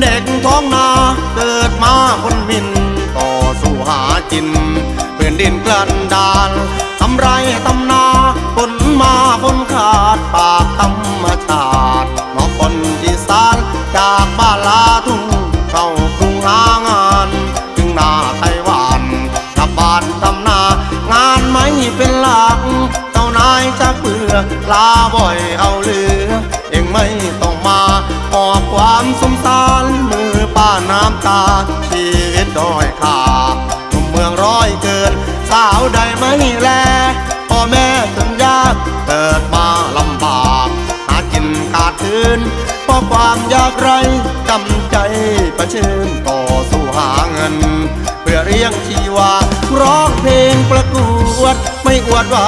เด็กท้องนาเกิดมาคนมิน ต่อสู้หากินพื้นดินกลันดานทำไรทำนาคนมาคนขาดปากธรรมชาติน้อคนอีสานจากบ้านลาทุ่งเข้ากรุงหางาน จึงนาไต้หวันกลับบ้านทำนา งานไม่เป็นหลักเจ้านายจะเบื่อลาบ่อยเอาเหลือ เองไม่ต้อง น้ำตา ชีวิตด้อยค่าหนุ่มเมืองร้อยเกิน สาวใดไม่แลพ่อแม่จนยากเกิดมาลำบากหากินขาดคืนเพราะความยากไรจำใจประชิญต่อสู้หาเงิน เพื่อเรียงชีวาร้องเพลงประกวดไม่อวดว่า